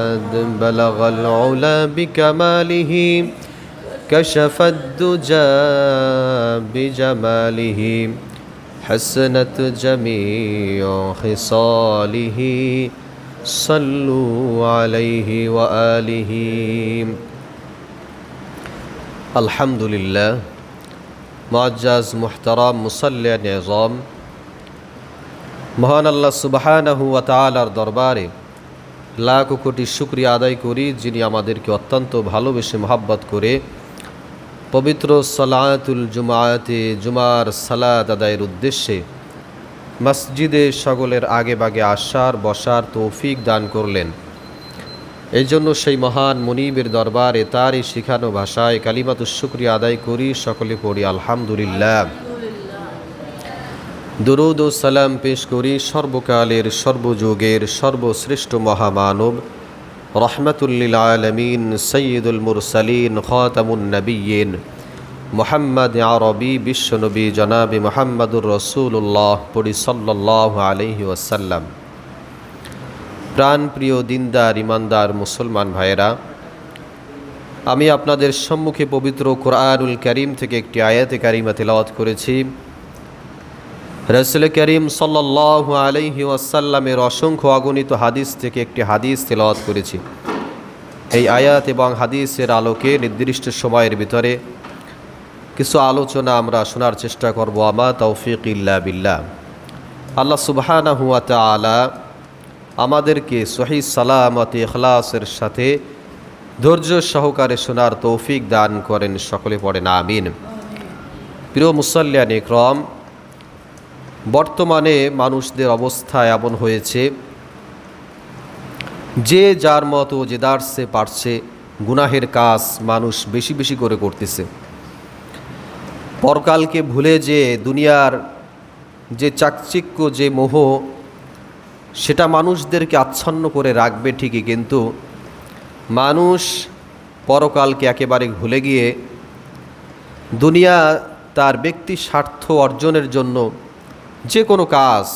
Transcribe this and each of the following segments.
قد بلغ العلا بكماله كشف الدجى بجماله حسنت جميع خصاله صلوا عليه وآله الحمد لله معجز محترم মুসল্লিয়ান নিজাম মহান আল্লাহ সুবাহানাহু ওয়া তাআলার দরবারে লাখ কোটি শুক্রিয়া আদায় করি যিনি আমাদেরকে অত্যন্ত ভালোবেসে মহাব্বত করে পবিত্র সালাতুল জুমায়াতে জুমার সালাত আদায়ের উদ্দেশ্যে মসজিদে সকলের আগে বাগে আসার, বসার তৌফিক দান করলেন। এই জন্য সেই মহান মনিবের দরবারে তারই শিখানো ভাষায় কালিমাতুর শুক্রিয়া আদায় করি। সকলে পড়ি আলহামদুলিল্লাহ। দরুদ ও সালাম পেশ করি সর্বকালের সর্বযুগের সর্বশ্রেষ্ঠ মহামানব, রহমতুল্লিল আলমিন সৈয়দুল মুরসালিন খাতামুন নবীন, মোহাম্মদ আরবি বিশ্বনবী জনাবি মোহাম্মদুর রসুল্লাহ পড়ি সাল্লাহ আলহি ওয়াসাল্লাম। প্রাণপ্রিয় দিনদার ইমানদার মুসলমান ভাইয়েরা, আমি আপনাদের সম্মুখে পবিত্র কোরআনুল করিম থেকে একটি আয়াতে কারিমা তেলাওয়াত করেছি। রসুল করিম সাল্লাহ আলহি ওয়াসাল্লামের অসংখ্য অগণিত হাদিস থেকে একটি হাদিস তেলাওয়াত করেছি। এই আয়াত এবং হাদিসের আলোকে নির্দিষ্ট সময়ের ভিতরে কিছু আলোচনা আমরা শোনার চেষ্টা করব। আমা তৌফিক ইল্লা বিল্লাহ। আল্লাহ সুবহানা হুয়া তালা আমাদেরকে সহি সালামত ইখলাসের সাথে ধৈর্য সহকারে শোনার তৌফিক দান করেন, সকলে পড়েন, আমিন। প্রিয় মুসল্লিয়ান ইকরম বর্তমানে মানুষদের অবস্থা এমন হয়েছে, যে যার মতো যে দার্সে পারছে, গুনাহের কাজ মানুষ বেশি বেশি করে করতেছে। পরকালকে ভুলে যে দুনিয়ার যে চাকচিক্য, যে মোহ, সেটা মানুষদেরকে আচ্ছন্ন করে রাখবে ঠিকই, কিন্তু মানুষ পরকালকে একেবারে ভুলে গিয়ে দুনিয়া তার ব্যক্তি স্বার্থ অর্জনের জন্য যে কোনো কাজ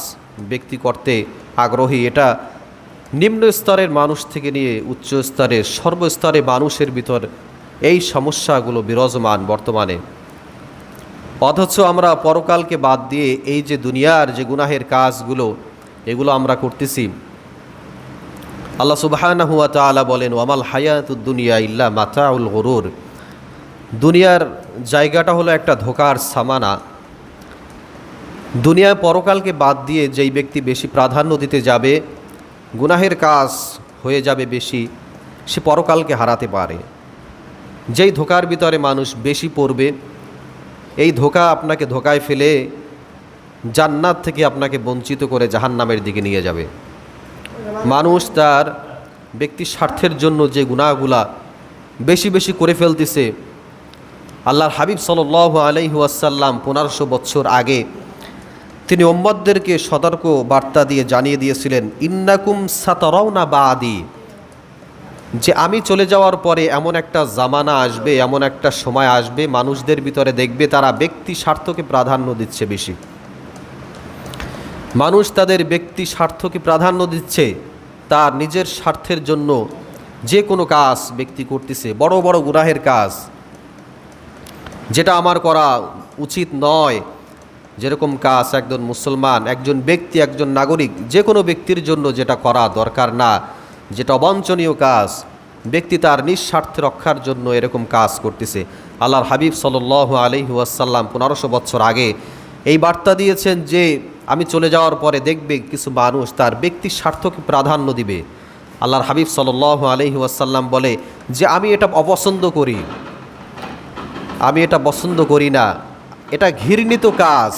ব্যক্তি করতে আগ্রহী, এটা নিম্ন স্তরের মানুষ থেকে নিয়ে উচ্চ স্তরের সর্বস্তরে মানুষের ভিতর এই সমস্যাগুলো বিরাজমান বর্তমানে। অথচ আমরা পরকালকে বাদ দিয়ে এই যে দুনিয়ার যে গুনাহের কাজগুলো, এগুলো আমরা করতেছি। আল্লাহ সুবাহানা হুয়া তালা বলেন, ওয়ামাল হায়াতুদ দুনিয়া ইল্লা মাতাউল গরুর। দুনিয়ার জায়গাটা হলো একটা ধোকার সামানা। দুনিয়ায় পরকালকে বাদ দিয়ে যেই ব্যক্তি বেশি প্রাধান্য দিতে যাবে, গুনাহের কাজ হয়ে যাবে বেশি, সে পরকালকে হারাতে পারে। যেই ধোকার ভিতরে মানুষ বেশি পড়বে, এই ধোকা আপনাকে ধোকায় ফেলে জান্নাত থেকে আপনাকে বঞ্চিত করে জাহান্নামের দিকে নিয়ে যাবে। মানুষ তার ব্যক্তি স্বার্থের জন্য যে গুণাগুলা বেশি বেশি করে ফেলতেছে, আল্লাহর হাবিব সাল আলহি আসাল্লাম পনেরোশো বছর আগে তিনি ওম্মদদেরকে সতর্ক বার্তা দিয়ে জানিয়ে দিয়েছিলেন, ইন্নাকুম সাতরওনা বা আদি যে আমি চলে যাওয়ার পরে এমন একটা জামানা আসবে, এমন একটা সময় আসবে, মানুষদের ভিতরে দেখবে তারা ব্যক্তি স্বার্থকে প্রাধান্য দিচ্ছে বেশি। মানুষ তাদের ব্যক্তি স্বার্থকে প্রাধান্য দিচ্ছে, তার নিজের স্বার্থের জন্য যে কোনো কাজ ব্যক্তি করতেছে, বড় বড় গুনাহের কাজ। যেটা আমার করা উচিত নয় যেরকম কাজ একজন মুসলমান, একজন ব্যক্তি, একজন নাগরিক যে কোনো ব্যক্তির জন্য যেটা করা দরকার না, যেটা অবাঞ্ছনীয় কাজ, ব্যক্তি তার নিঃস্বার্থ রক্ষার জন্য এরকম কাজ করতেছে। আল্লাহর হাবিব সাল আলহি ওয়াসাল্লাম পনেরোশো বছর আগে এই বার্তা দিয়েছেন যে, আমি চলে যাওয়ার পরে দেখবে কিছু মানুষ তার ব্যক্তি স্বার্থকে প্রাধান্য দিবে। আল্লাহর হাবিব সাল আলহি ওয়াসাল্লাম বলে, যে আমি এটা অপছন্দ করি। আমি এটা পছন্দ করি না। এটা ঘৃণিত কাজ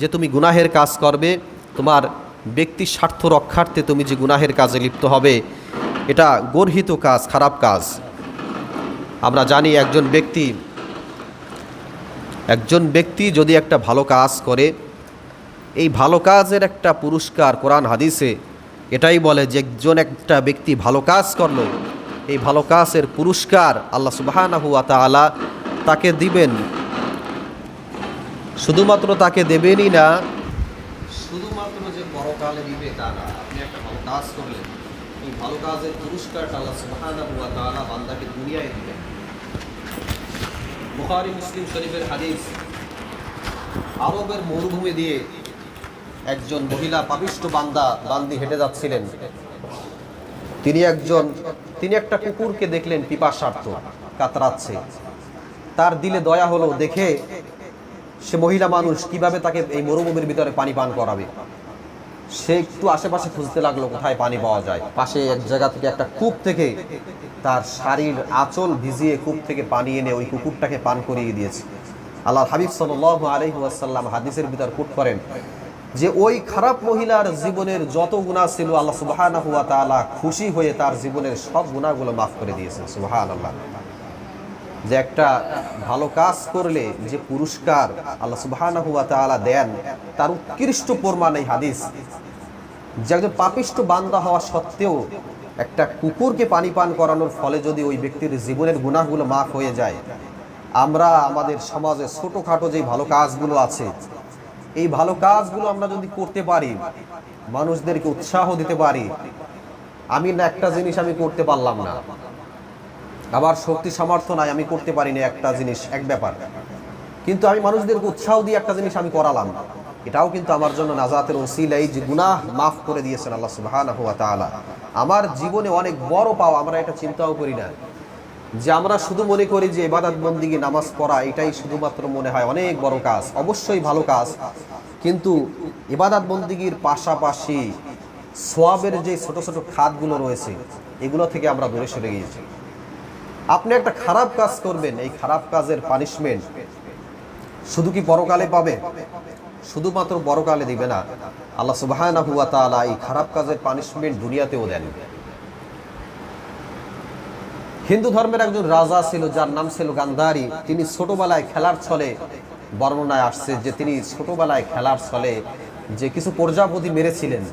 যে তুমি গুনাহের কাজ করবে, তোমার ব্যক্তি স্বার্থ রক্ষার্থে তুমি যে গুনাহের কাজে লিপ্ত হবে, এটা গর্হিত কাজ, খারাপ কাজ। আমরা জানি একজন ব্যক্তি একজন ব্যক্তি যদি একটা ভালো কাজ করে, এই ভালো কাজের একটা পুরস্কার কোরআন হাদিসে এটাই বলে যে একজন একটা ব্যক্তি ভালো কাজ করল, এই ভালো কাজের পুরস্কার আল্লাহ সুবাহানা হুয়া তালা তাকে দিবেন। শুধুমাত্র তাকে দেবেনই না। শুধুমাত্র যে পরকালে দিবে তা না, আপনি একটা ভালো কাজ করলেন। এই ভালো কাজের পুরস্কারটা আল্লাহ সুবহানাহু ওয়া তাআলা বান্দাকে দুনিয়ায় দিবেন। বুখারী, মুসলিম শরীফের হাদিস, আরবের মরুভূমি দিয়ে একজন মহিলা পাপিষ্ট বান্দা বান্দি হেঁটে যাচ্ছিলেন। তিনি একজন, তিনি একটা কুকুরকে দেখলেন পিপাসার্থ, কাতরাচ্ছে। তার দিলে দয়া হলো দেখে সে মহিলা মানুষ কীভাবে তাকে এই মরুভূমির ভিতরে পানি পান করাবে? সে একটু আশেপাশে খুঁজতে লাগল কোথায় পানি পাওয়া যায়। পাশে এক জায়গা থেকে একটা কূপ থেকে তার শাড়ির আঁচল ভিজিয়ে কূপ থেকে পানি এনে ওই কুকুরটাকে পান করিয়ে দিয়েছে। আল্লাহ হাবিব সাল্লাহ আলহিহাসাল্লাম হাদিসের ভিতর কুট করেন যে ওই খারাপ মহিলার জীবনের যত গুণা ছিল আল্লাহ তাআলা খুশি হয়ে তার জীবনের সব গুণাগুলো মাফ করে দিয়েছেন। সুবাহান আল্লাহ যে একটা ভালো কাজ করলে যে পুরস্কার আল্লাহ সুবাহানা হুয়া তাআলা দেন, তার উৎকৃষ্ট প্রমাণ এই হাদিস। যে একজন পাপিষ্ট বান্দা হওয়া সত্ত্বেও একটা কুকুরকে পানি পান করানোর ফলে যদি ওই ব্যক্তির জীবনের গুণাগুলো মাফ হয়ে যায়, আমরা আমাদের সমাজে ছোটোখাটো যে ভালো কাজগুলো আছে, এই ভালো কাজগুলো আমরা যদি করতে পারি, মানুষদেরকে উৎসাহ দিতে পারি, আমি না একটা জিনিস আমি করতে পারলাম না। আবার শক্তি সামর্থ্য নাই, আমি করতে পারি না একটা জিনিস, এক ব্যাপার। কিন্তু আমি মানুষদেরকে উৎসাহ দিয়ে একটা জিনিস আমি করালাম। এটাও কিন্তু আমার জন্য নাজাতের ওসিলা এই যে গুনাহ মাফ করে দিয়েছেন আল্লাহ তাআলা। আমার জীবনে অনেক বড় পাওয়া আমরা এটা চিন্তাও করি না। যে আমরা শুধু মনে করি যে ইবাদত বন্দিগি নামাজ পড়া, এটাই শুধুমাত্র মনে হয়, অনেক বড় কাজ, অবশ্যই ভালো কাজ। কিন্তু ইবাদত বন্দিগির পাশাপাশি সোয়াবের যে ছোট ছোট খাতগুলো রয়েছে, এগুলো থেকে আমরা দূরে সরে গিয়েছি। আপনি একটা খারাপ কাজ করবেন, এই খারাপ কাজের পানিশমেন্ট শুধু কি পরকালে পাবে? শুধুমাত্র বড়কালে দিবে না। আল্লাহ তাআলা এই খারাপ কাজের পানিশমেন্ট দুনিয়াতেও দেন। হিন্দু ধর্মের একজন রাজা ছিল, যার নাম ছিল গান্ধারী। তিনি ছোটবেলায় খেলার ছলে বর্ণনায় আসছে যে তিনি ছোটবেলায় খেলার ছলে যে কিছু প্রজাপতি মেরেছিলেন।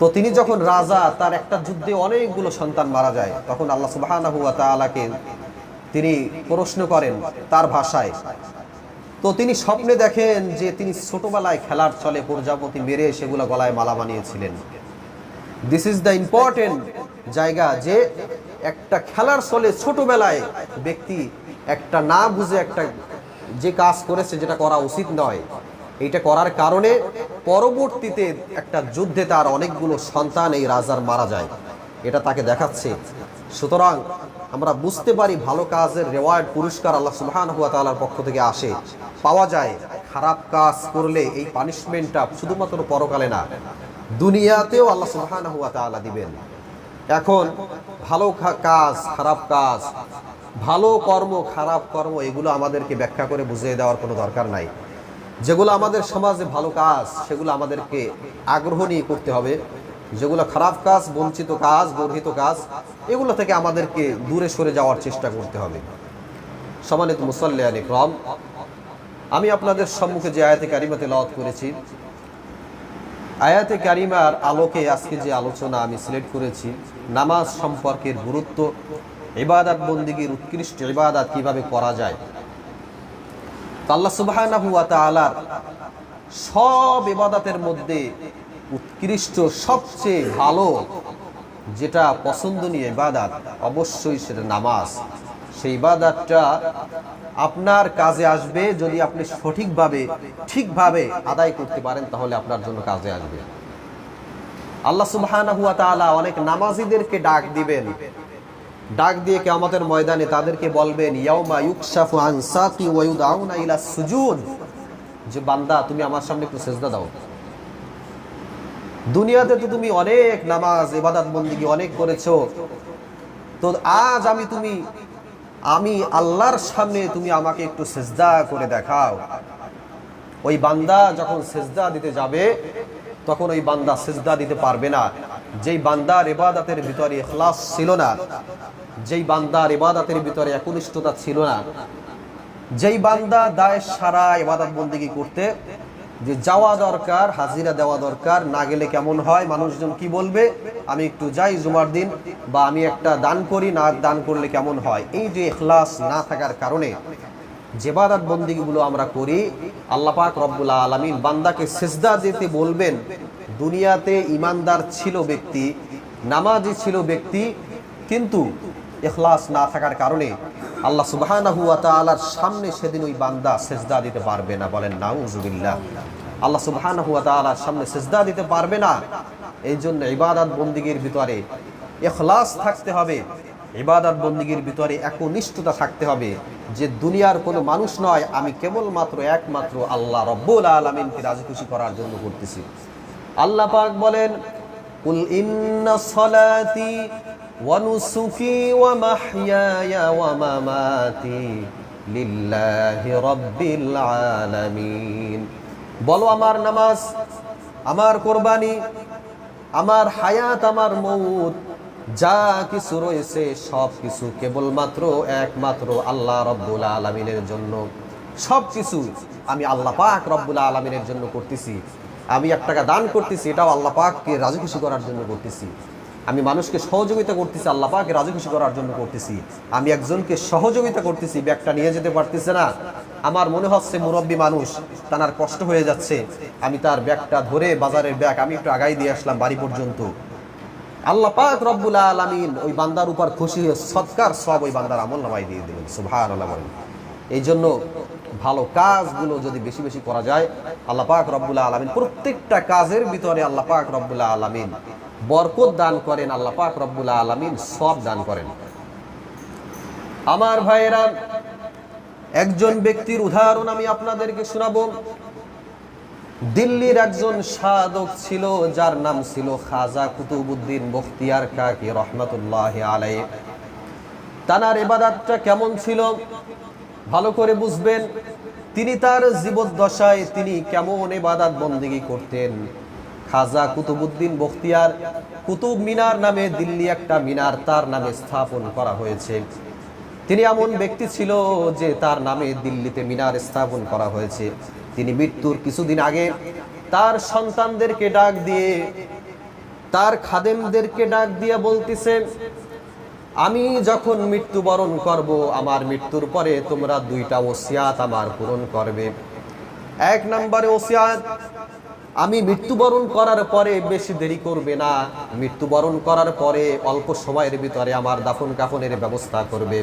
তো তিনি যখন রাজা, তার একটা যুদ্ধে অনেকগুলো সন্তান মারা যায়, তখন আল্লাহ সুবহানাহু ওয়া তাআলাকে তিনি প্রশ্ন করেন তার ভাষায়। তো তিনি স্বপ্নে দেখেন যে তিনি ছোটবেলায় খেলার চলে প্রজাপতি মেরে সেগুলো গলায় মালা বানিয়েছিলেন। দিস ইজ দ্য ইম্পর্টেন্ট জায়গা যে একটা খেলার চলে ছোটবেলায় ব্যক্তি একটা না বুঝে একটা যে কাজ করেছে যেটা করা উচিত নয়। এইটা করার কারণে পরবর্তীতে একটা যুদ্ধে তার অনেকগুলো সন্তান এই রাজার মারা যায়। এটা তাকে দেখাচ্ছে। সুতরাং আমরা বুঝতে পারি ভালো কাজের রেওয়ার্ড পুরস্কার আল্লাহ সুবহান হুয়া তালার পক্ষ থেকে আসে। পাওয়া যায়, খারাপ কাজ করলে এই পানিশমেন্টটা শুধুমাত্র পরকালে না, দুনিয়াতেও আল্লাহ সুবহান হুয়া তাআলা দিবেন। এখন ভালো কাজ, খারাপ কাজ, ভালো কর্ম, খারাপ কর্ম, এগুলো আমাদেরকে ব্যাখ্যা করে বুঝিয়ে দেওয়ার কোনো দরকার নাই। যেগুলো আমাদের সমাজে ভালো কাজ, সেগুলো আমাদেরকে আগ্রহ নিয়ে করতে হবে। যেগুলো খারাপ কাজ, বঞ্চিত কাজ গর্হিত কাজ, এগুলো থেকে আমাদেরকে দূরে সরে যাওয়ার চেষ্টা করতে হবে। সমানিত মুসল্লিয়ান ইকরাম, আমি আপনাদের সম্মুখে যে আয়াতে কারিমাতে লওয়াত করেছি, আয়াতে কারিমার আলোকে আজকে যে আলোচনা আমি সিলেক্ট করেছি, নামাজ সম্পর্কের গুরুত্ব ইবাদাত বন্দিগির উৎকৃষ্ট ইবাদাত কীভাবে করা যায় আল্লাহ ওয়া সব ইবাদাতের মধ্যে উৎকৃষ্ট, সবচেয়ে ভালো যেটা পছন্দনীয় ইবাদাত অবশ্যই সেটা নামাজ। সেই ইবাদাতটা আপনার কাজে আসবে যদি আপনি সঠিকভাবে, ঠিকভাবে আদায় করতে পারেন, তাহলে আপনার জন্য কাজে আসবে। আল্লাহ ওয়া অনেক নামাজীদেরকে ডাক দিবেন। ডাক দিয়ে কিয়ামতের ময়দানে তাদেরকে বলবেন যে বান্দা, তুমি আমার সামনে একটু সেজদা দাও। দুনিয়াতে তো তুমি অনেক নামাজ, ইবাদত বন্দিগি অনেক করেছ। তো আজ আমি তুমি, আমি আল্লাহর সামনে তুমি আমাকে একটু সেজদা করে দেখাও। ওই বান্দা যখন সেজদা দিতে যাবে, তখন ওই বান্দা সেজদা দিতে পারবে না। যেই বান্দার ইবাদতের ভিতরে ইখলাস ছিল না, যেই বান্দার ইবাদতের ভিতরে একনিষ্ঠতা ছিল না, যেই বান্দা দায় সারা ইবাদত বন্দিগি করতে, যে যাওয়া দরকার, হাজিরা দেওয়া দরকার, না গেলে কেমন হয়, মানুষজন কি বলবে, আমি একটু যাই জুমার দিন, বা আমি একটা দান করি, না দান করলে কেমন হয়, এই যে ইখলাস না থাকার কারণে যেবাদাত বন্দিগুলো আমরা করি, আল্লাহ পাক রব্বুল আলমিন বান্দাকে সেজদা দিতে বলবেন, দুনিয়াতে ইমানদার ছিল ব্যক্তি, নামাজি ছিল ব্যক্তি, কিন্তু এখলাস না থাকার কারণে আল্লাহ ওয়া সামনে সেদিন ওই বান্দা সেজদা দিতে পারবে না। বলেন, নাউজুবিল্লাহ। আল্লাহ সুবহানাহু ওয়া তাআলার সামনে সেজদা দিতে পারবে না। এই জন্য ইবাদত বন্দিগির ভিতরে এখলাস থাকতে হবে। ইবাদত বন্দীগীর ভিতরে একনিষ্ঠতা থাকতে হবে। যে দুনিয়ার কোনো মানুষ নয়, আমি কেবলমাত্র একমাত্র আল্লাহ রব্বুল আলমিনকে রাজি খুশি করার জন্য করতেছি। আল্লাহ পাক বলেন ওয়া নুসুকি ওয়া মাহইয়ায়া ওয়া মামাতি লিল্লাহি রাব্বিল আলামিন। বলো, আমার নামাজ, আমার কোরবানি, আমার হায়াত, আমার মৌত যা কিছু রয়েছে সব কিছু কেবলমাত্র একমাত্র আল্লাহ রব্বুল আলমিনের জন্য। সব কিছু আমি আল্লাহ পাক রব্বুল আলমিনের জন্য করতেছি। আমি এক টাকা দান করতেছি, এটাও আল্লাহ পাককে রাজি খুশি করার জন্য করতেছি। আমি মানুষকে সহযোগিতা করতেছি, আল্লাহ পাককে রাজি খুশি করার জন্য করতেছি। আমি একজনকে সহযোগিতা করতেছি, ব্যাগটা নিয়ে যেতে পারতেছে না। আমার মনে হচ্ছে মুরব্বী মানুষ তার কষ্ট হয়ে যাচ্ছে। আমি তার ব্যাগটা ধরে বাজারের ব্যাগ আমি একটু আগাই দিয়ে আসলাম বাড়ি পর্যন্ত। আল্লাহ পাক রব্বুল আলামিন ওই বান্দার উপর খুশি হয়ে সৎকার সব ওই বান্দার আমল নামাই দিয়ে দেবেন সুভান এই জন্য ভালো কাজগুলো যদি বেশি বেশি করা যায়, আল্লাহ পাক রব্বুল আলামিন প্রত্যেকটা কাজের ভিতরে আল্লাহ পাক রব্বুল আলামিন বরকত দান করেন, আল্লাহ পাক রব্বুল আলামিন সব দান করেন। আমার ভাইয়েরা, একজন ব্যক্তির উদাহরণ আমি আপনাদেরকে শোনাবো। দিল্লির একজন সাধক ছিল, যার নাম ছিল খাজা কুতুবুদ্দিন বখতিয়ার কাকি রহমতুল্লাহ আলাই তানার এবাদাতটা কেমন ছিল? ভালো করে বুঝবেন, তিনি তার জীবদ্দশায় তিনি কেমন এবাদাত বন্দিগি করতেন। খাজা কুতুবুদ্দিন বখতিয়ার কুতুব মিনার নামে দিল্লি একটা মিনার তার নামে স্থাপন করা হয়েছে। তিনি এমন ব্যক্তি ছিল যে তার নামে দিল্লিতে মিনার স্থাপন করা হয়েছে। তিনি মৃত্যুর কিছুদিন আগে তার সন্তানদেরকে ডাক দিয়ে, তার খাদেমদেরকে ডাক দিয়ে বলতেছেন, আমি যখন মৃত্যুবরণ করব, আমার মৃত্যুর পরে তোমরা দুইটা ওসিয়াত আমার পূরণ করবে। এক নম্বরে ওসিয়াত, আমি মৃত্যুবরণ করার পরে বেশি দেরি করবে না, মৃত্যুবরণ করার পরে অল্প সময়ের ভিতরে আমার দাফন কাফনের ব্যবস্থা করবে।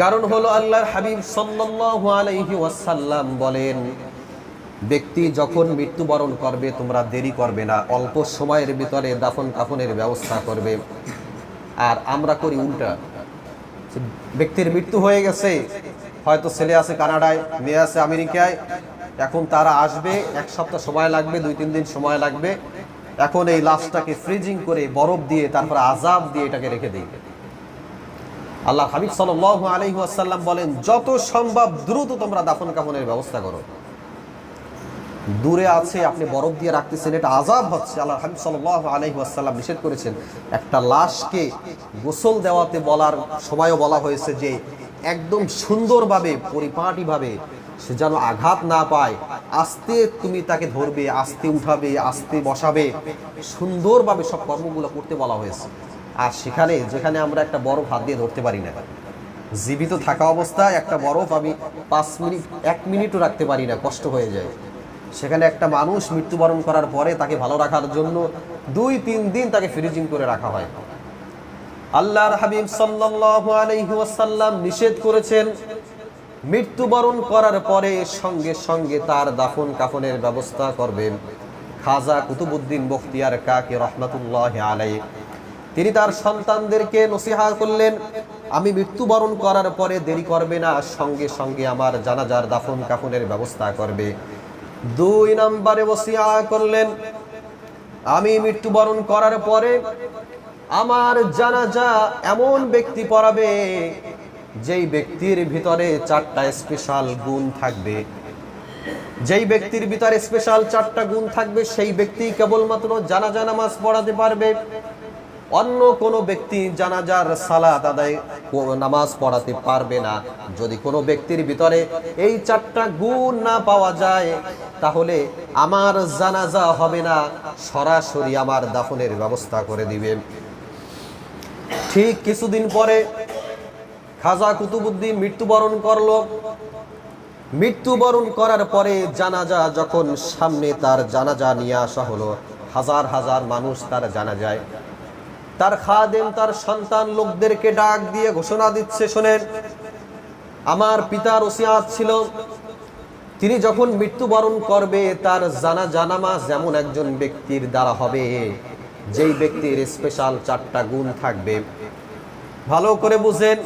কারণ হলো আল্লাহর হাবিব সাল্লাল্লাহু আলাইহি ওয়াসাল্লাম বলেন, ব্যক্তি যখন মৃত্যুবরণ করবে, তোমরা দেরি করবে না, অল্প সময়ের ভিতরে দাফন কাফনের ব্যবস্থা করবে। আর আমরা করি উল্টা। ব্যক্তির মৃত্যু হয়ে গেছে, হয়তো ছেলে আছে কানাডায়, মেয়ে আছে আমেরিকায়, এখন তারা আসবে, এক সপ্তাহ সময় লাগবে, দুই, তিন দিন সময় লাগবে, এখন এই লাশটাকে ফ্রিজিং করে বরফ দিয়ে, তারপর আজাব দিয়ে এটাকে রেখে দিই আল্লাহ হাবিব সাল আলহি আসাল্লাম বলেন, যত সম্ভব দ্রুত তোমরা দাফন কাফনের ব্যবস্থা করো। দূরে আছে, আপনি বরফ দিয়ে রাখতেছেন, এটা আজাব হচ্ছে। আল্লাহ হাবিব সাল আলহি আসাল্লাম নিষেধ করেছেন, একটা লাশকে গোসল দেওয়াতে বলার সময়ও বলা হয়েছে যে, একদম সুন্দরভাবে, পরিপাটিভাবে সে যেন আঘাত না পায়। আস্তে তুমি তাকে ধরবে, আস্তে উঠাবে, আস্তে বসাবে। সুন্দরভাবে সব কর্মগুলো করতে বলা হয়েছে। আর সেখানে, যেখানে আমরা একটা বরফ হাত দিয়ে ধরতে পারি না। জীবিত থাকা অবস্থায় একটা বরফ আমি পাঁচ মিনিট, এক মিনিটও রাখতে পারি না, কষ্ট হয়ে যায়। সেখানে একটা মানুষ মৃত্যুবরণ করার পরে তাকে ভালো রাখার জন্য দুই, তিন দিন তাকে ফ্রিজিং করে রাখা হয়। আল্লাহর হাবিব ওয়াসাল্লাম নিষেধ করেছেন মৃত্যুবরণ করার পরে সঙ্গে সঙ্গে তার দাফন কাফনের ব্যবস্থা করবেন। খাজা কুতুবুদ্দিন বখতিয়ার কাকে রহমাতুল্লাহ আলাই তিনি তার সন্তানদেরকে নসিহা করলেন, আমি মৃত্যুবরণ করার পরে দেরি করবে না সঙ্গে সঙ্গে আমার জানাজার দাফন কাফনের ব্যবস্থা করবে। দুই নম্বরে বসিয়া করলেন, আমি মৃত্যুবরণ করার পরে আমার জানাজা এমন ব্যক্তি পড়াবে, যেই ব্যক্তির ভিতরে চারটা স্পেশাল গুণ থাকবে। যেই ব্যক্তির ভিতরে স্পেশাল চারটা গুণ থাকবে, সেই ব্যক্তি কেবলমাত্র জানাজা নামাজ পড়াতে পারবে। অন্য কোনো ব্যক্তি জানাজার সালাত আদায় নামাজ পড়াতে পারবে না। যদি কোনো ব্যক্তির ভিতরে এই চারটা গুণ না পাওয়া যায়, তাহলে আমার জানাজা হবে না, সরাসরি আমার দাফনের ব্যবস্থা করে দিবে। ঠিক কিছুদিন পরে খাজা কুতুবুদ্দিন মৃত্যুবরণ করল। মৃত্যুবরণ করার পরে জানাজা যখন সামনে তার জানাজা নিয়ে আসা হলো, হাজার হাজার মানুষ তার জানা যায় তার খাদেম, তার সন্তান লোকদেরকে ডাক দিয়ে ঘোষণা দিচ্ছে, শোনেন। আমার পিতার ওসিয়াত ছিল। তিনি যখন মৃত্যুবরণ করবে, তার জানা জানামা যেমন একজন ব্যক্তির দ্বারা হবে, যেই ব্যক্তির স্পেশাল চারটা গুণ থাকবে। ভালো করে বুঝেন,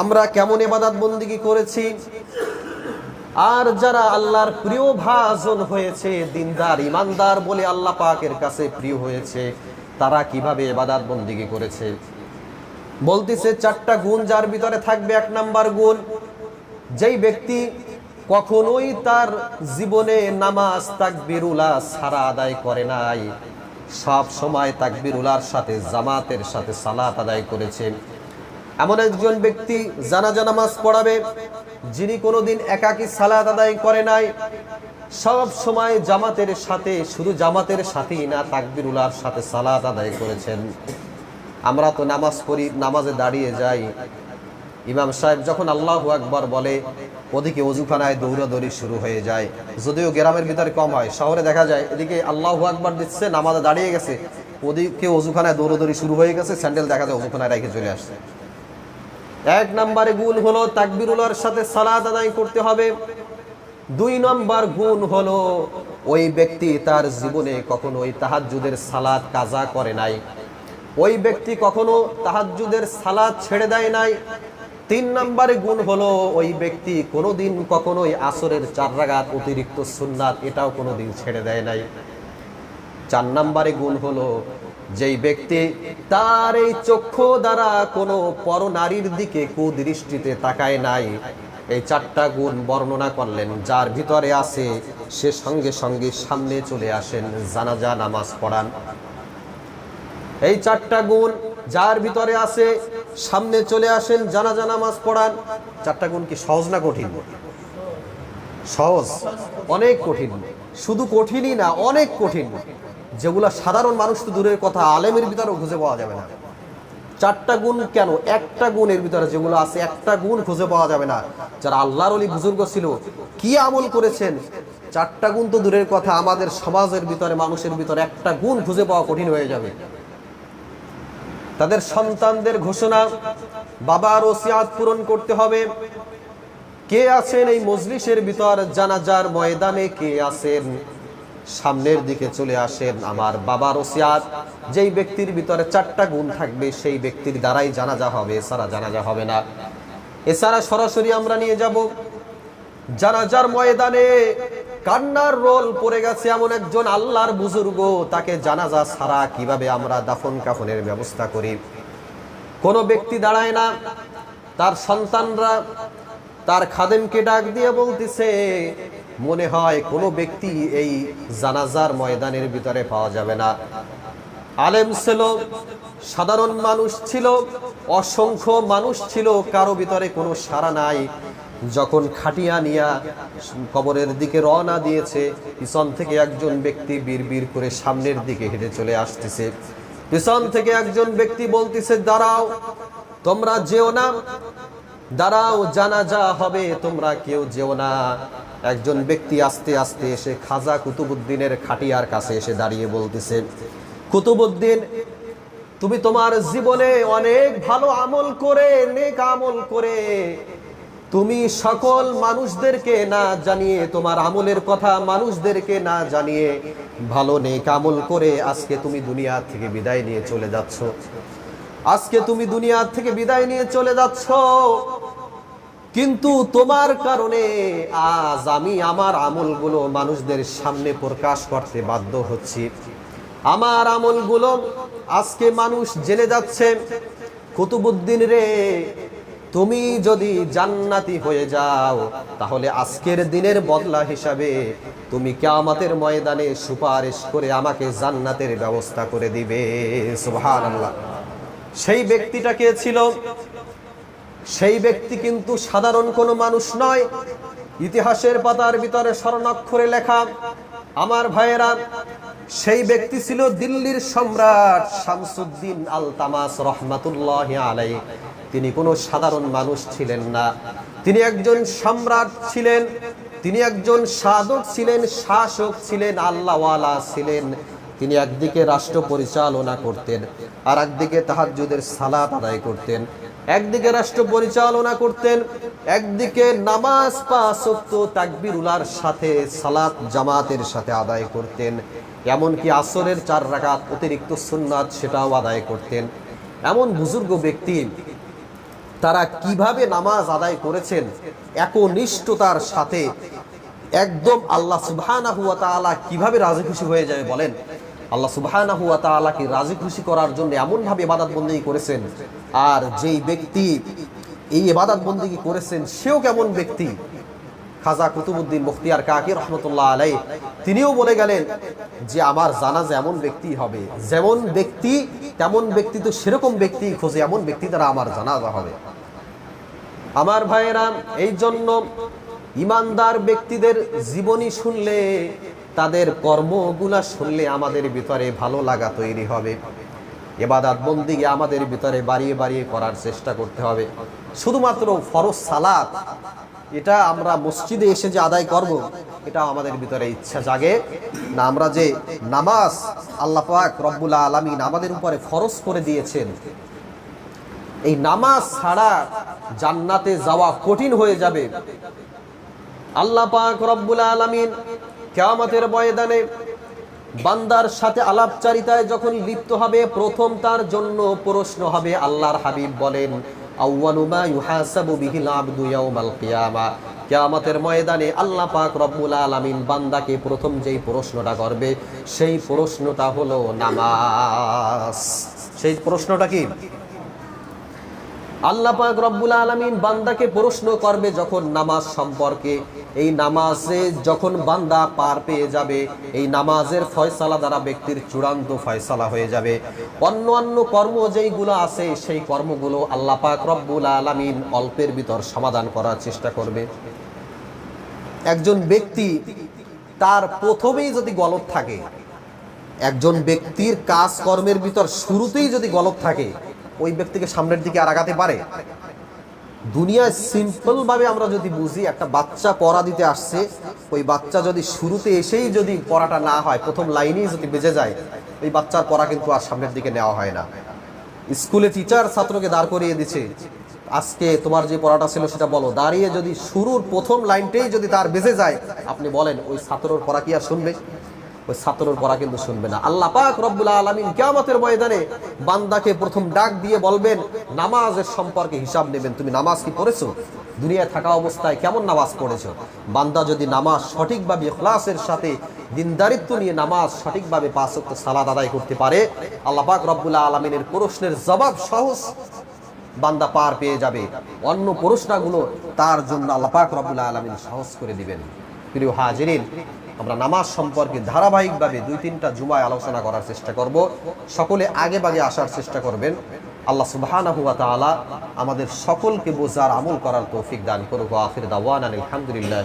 আমরা কেমন এবাদাত বন্দিগি করেছি। আর যারা আল্লাহর প্রিয় ভাজন হয়েছে, দিনদার, ইমানদার বলে আল্লাহ পাকের কাছে প্রিয় হয়েছে তারা কীভাবে এবাদাত বন্দিগি করেছে? বলতেছে, চারটা গুণ যার ভিতরে থাকবে এক নাম্বার গুণ। যেই ব্যক্তি কখনোই তার জীবনে নামাজ তাকবিরুলা সারা আদায় করে নাই, সব সময় তাকবিরুলার সাথে, জামাতের সাথে সালাত আদায় করেছে। এমন একজন ব্যক্তি জানাজা নামাজ পড়াবে, যিনি কোনোদিন একাকী সালাত আদায় করে নাই সব সময় জামাতের সাথে, শুধু জামাতের সাথেই না তাকবিরুলার সাথে সালাত আদায় করেছেন। আমরা তো নামাজ পড়ি, নামাজে দাঁড়িয়ে যাই। ইমাম সাহেব যখন আল্লাহ আকবর বলে, ওদিকে অজুখানায় দৌড়াদৌড়ি শুরু হয়ে যায়। যদিও গ্রামের ভিতরে কম হয়, শহরে দেখা যায়, এদিকে আল্লাহ আকবর দিচ্ছে, নামাজে দাঁড়িয়ে গেছে, ওদিকে অজুখানায় দৌড়াদৌড়ি শুরু হয়ে গেছে, স্যান্ডেল দেখা যায়, অজুখানায় রেখে চলে আসছে। এক নম্বরে গুণ হলো তাকবিরুলার সাথে সালাদ আদায় করতে হবে। দুই নম্বর গুণ হলো, ওই ব্যক্তি তার জীবনে কখনো ওই তাহাজ্জুদের সালাদ কাজা করে নাই। ওই ব্যক্তি কখনো তাহাজ্জুদের সালাদ ছেড়ে দেয় নাই। তিন নম্বরে গুণ হলো, ওই ব্যক্তি কোনোদিন কখনোই আসরের চার রাগাত অতিরিক্ত সুন্নাত এটাও কোনোদিন ছেড়ে দেয় নাই। চার নম্বরে গুণ হলো, যেই ব্যক্তি তার এই চক্ষু দ্বারা কোনো পরনারীর দিকে কুদৃষ্টিতে তাকায় নাই এই চারটা গুণ বর্ণনা করলেন, যার ভিতরে আছে, সে সঙ্গে সঙ্গে সামনে চলে আসেন, জানাজা, নামাজ পড়ান। এই চারটা গুণ যার ভিতরে আছে, সামনে চলে আসেন, জানাজা, নামাজ পড়ান। চারটা গুণ কি সহজ না কঠিন? সহজ, অনেক কঠিন। শুধু কঠিনই না, অনেক কঠিন। যেগুলা সাধারণ মানুষ তো দূরের কথা, আলেমের ভিতরেও খুঁজে পাওয়া যাবে না। চারটা গুণ কেন? একটা গুণের ভিতরে যেগুলো আছে, একটা গুণ খুঁজে পাওয়া যাবে না। যারা আল্লাহর অলি বুজুর্গ ছিল, কি আমল করেছেন? চারটা গুণ তো দূরের কথা, আমাদের সমাজের ভিতরে, মানুষের ভিতরে একটা গুণ খুঁজে পাওয়া কঠিন হয়ে যাবে। তাদের সন্তানদের ঘোষণা, বাবার ওসিয়াত পূরণ করতে হবে। কে আছেন এই মজলিসের ভিতর? জানাজার ময়দানে কে আছেন? সামনের দিকে চলে আসেন আমার বাবার ওসিয়াত যেই ব্যক্তির ভিতরে চারটা গুণ থাকবে, সেই ব্যক্তির দ্বারাই জানাজা হবে, এছাড়া জানাজা হবে না। এছাড়া সরাসরি আমরা নিয়ে যাব। জানাজার ময়দানে কান্নার রোল পড়ে গেছে এমন একজন আল্লাহর বুজুর্গ, তাকে জানাজা ছাড়া কীভাবে আমরা দাফন কাফনের ব্যবস্থা করি? কোনো ব্যক্তি দাঁড়ায় না। তার সন্তানরা তার খাদেমকে ডাক দিয়ে বলতেছে মনে হয় কোনো ব্যক্তি এই জানাজার ময়দানের ভিতরে পাওয়া যাবে না। আলেম ছিল, সাধারণ মানুষ ছিল, অসংখ্য মানুষ ছিল, কারও ভিতরে কোনো সারা নাই। যখন খাটিয়া নিয়া কবরের দিকে রওনা দিয়েছে, পিছন থেকে একজন ব্যক্তি বীর করে সামনের দিকে হেঁটে চলে আসতেছে। পিছন থেকে একজন ব্যক্তি বলতেছে, দাঁড়াও, তোমরা যেও না, দাঁড়াও, জানাজা হবে, তোমরা কেউ যেও না। একজন ব্যক্তি আস্তে আস্তে এসে খাজা কুতুবুদ্দিনের খাটিয়ার কাছে এসে দাঁড়িয়ে বলতেছে কুতুবুদ্দিন তুমি তোমার জীবনে অনেক ভালো আমল করে, নেক আমল করে। তুমি সকল মানুষদেরকে না জানিয়ে, তোমার আমলের কথা মানুষদেরকে না জানিয়ে ভালো নেক আমল করে আজকে তুমি দুনিয়া থেকে বিদায় নিয়ে চলে যাচ্ছ। আজকে তুমি দুনিয়া থেকে বিদায় নিয়ে চলে যাচ্ছ। কিন্তু তোমার কারণে আজ আমি আমার আমলগুলো মানুষদের সামনে প্রকাশ করতে বাধ্য হচ্ছি। আমার আমলগুলো আজকে মানুষ জেনে যাচ্ছে কুতুবুদ্দিন রে, তুমি যদি জান্নাতি হয়ে যাও, তাহলে আজকের দিনের বদলা হিসাবে তুমি কেয়ামতের ময়দানে সুপারিশ করে আমাকে জান্নাতের ব্যবস্থা করে দিবে। সেই ব্যক্তিটা কে ছিল? সেই ব্যক্তি কিন্তু সাধারণ কোনো মানুষ নয়। ইতিহাসের পাতার ভিতরে স্বর্ণাক্ষরে লেখা, আমার ভাইয়েরা, সেই ব্যক্তি ছিল দিল্লির সম্রাট শামসুদ্দিন আল তামাস রহমাতুল্লাহ আলাই তিনি কোনো সাধারণ মানুষ ছিলেন না। তিনি একজন সম্রাট ছিলেন, তিনি একজন সাধক ছিলেন, শাসক ছিলেন, আল্লাহওয়ালা ছিলেন। তিনি একদিকে রাষ্ট্র পরিচালনা করতেন আর একদিকে তাহাজ্জুদের সালাত আদায় করতেন। একদিকে রাষ্ট্র পরিচালনা করতেন, একদিকে নামাজ পাঁচক্ত তাকবিরুলার সাথে, সালাত জামাতের সাথে আদায় করতেন। এমনকি আসরের চার রাকাত অতিরিক্ত সুন্নাত সেটাও আদায় করতেন। এমন বুজুর্গ ব্যক্তি তারা কীভাবে নামাজ আদায় করেছেন, একনিষ্ঠতার সাথে, একদম আল্লাহ তাআলা কীভাবে রাজি খুশি হয়ে যাবে বলেন? আল্লাহ সুবহানাহু ওয়া তাআলাকে রাজি খুশি করার জন্য এমন ভাবে ইবাদত বন্দেগী করেছেন। আর যেই ব্যক্তি এই ইবাদত বন্দেগী করেছেন, সেও কেমন ব্যক্তি? খাজা কুতুবুদ্দিন মুখতিয়ার কাকি রহমতুল্লাহ আলাই তিনিও বলে গেলেন যে আমার জানাজা এমন ব্যক্তি হবে, যেমন ব্যক্তি, তেমন ব্যক্তি তো সেরকম ব্যক্তি খোঁজে, এমন ব্যক্তি দ্বারা আমার জানাজা হবে। আমার ভাইয়েরা এই জন্য ইমানদার ব্যক্তিদের জীবনী শুনলে তাদের কর্মগুলা শুনলে আমাদের ভিতরে ভালো লাগা তৈরি হবে। এবাদাত বন্দিকে আমাদের ভিতরে বাড়িয়ে বাড়িয়ে করার চেষ্টা করতে হবে। শুধুমাত্র ফরজ সালাত, এটা আমরা মসজিদে এসে যে আদায় করব এটা আমাদের ভিতরে ইচ্ছা জাগে। না, আমরা যে নামাজ আল্লাহ পাক রব্বুল আলমিন আমাদের উপরে ফরজ করে দিয়েছেন, এই নামাজ ছাড়া জান্নাতে যাওয়া কঠিন হয়ে যাবে। আল্লাহ পাক রব্বুল আলামিন কিয়ামতের ময়দানে বান্দার সাথে আলাপচারিতায় যখন লিপ্ত হবে, প্রথম তার জন্য প্রশ্ন হবে, আল্লাহর হাবিব বলেন, আউয়ালু মা ইউহাসাবু বিহিল আবদু ইয়াউমাল কিয়ামা। কিয়ামতের ময়দানে আল্লাহ পাক রব্বুল আলামিন বান্দাকে প্রথম যেই প্রশ্নটা করবে, সেই প্রশ্নটা হলো নামাজ। সেই প্রশ্নটা কি? আল্লাহ পাক রব্বুল আলামিন বান্দাকে প্রশ্ন করবে যখন নামাজ সম্পর্কে। এই নামাজে যখন বান্দা পার পেয়ে যাবে, এই নামাজের ফয়সালা দ্বারা ব্যক্তির চূড়ান্ত ফয়সালা হয়ে যাবে। অন্য অন্য কর্ম যেইগুলো আছে, সেই কর্মগুলো আল্লাহ পাক রব্বুল আলামিন অল্পের ভিতর সমাধান করার চেষ্টা করবে। একজন ব্যক্তি তার প্রথমেই যদি গলত থাকে, একজন ব্যক্তির কাজ কর্মের ভিতর শুরুতেই যদি গলত থাকে ওই ব্যক্তিকে সামনের দিকে আর আগাতে পারে? দুনিয়ায় সিম্পল ভাবে আমরা যদি বুঝি, একটা বাচ্চা পড়া দিতে আসছে, ওই বাচ্চা যদি শুরুতে এসেই যদি পড়াটা না হয়, প্রথম লাইনেই যদি বেজে যায় ওই বাচ্চার পড়া কিন্তু আর সামনের দিকে নেওয়া হয় না। স্কুলে টিচার ছাত্রকে দাঁড় করিয়ে দিচ্ছে আজকে তোমার যে পড়াটা ছিল সেটা বলো। দাঁড়িয়ে যদি শুরুর প্রথম লাইনটাই যদি তার বেজে যায়, আপনি বলেন ওই ছাত্রর পড়া কি আর শুনবে? ওই ছাত্রর পড়া কিন্তু শুনবে না। আল্লাহ পাক রব্বুল আলমিন কেয়ামতের ময়দানে বান্দাকে প্রথম ডাক দিয়ে বলবেন, নামাজের সম্পর্কে হিসাব নেবেন। তুমি নামাজ কি পড়েছো? দুনিয়ায় থাকা অবস্থায় কেমন নামাজ পড়েছো? বান্দা যদি নামাজ সঠিকভাবে, ইখলাসের সাথে, দিনদারিত্ব নিয়ে নামাজ সঠিকভাবে পাঁচ ওয়াক্ত সালাদ আদায় করতে পারে, আল্লাহ পাক রব্বুল আলমিনের প্রশ্নের জবাব সহজ বান্দা পার পেয়ে যাবে। অন্য প্রশ্নগুলো তার জন্য আল্লাহ পাক আলমিন সহজ করে দিবেন। প্রিয় হাজিরিন আমরা নামাজ সম্পর্কে ধারাবাহিকভাবে দুই তিনটা জুমায় আলোচনা করার চেষ্টা করব। সকলে আগে বাগে আসার চেষ্টা করবেন। আল্লাহ সুবাহানা হুয়া তালা আমাদের সকলকে বোঝার আমল করার তৌফিক দান করুক। আখির দাওয়ান আলহামদুলিল্লাহ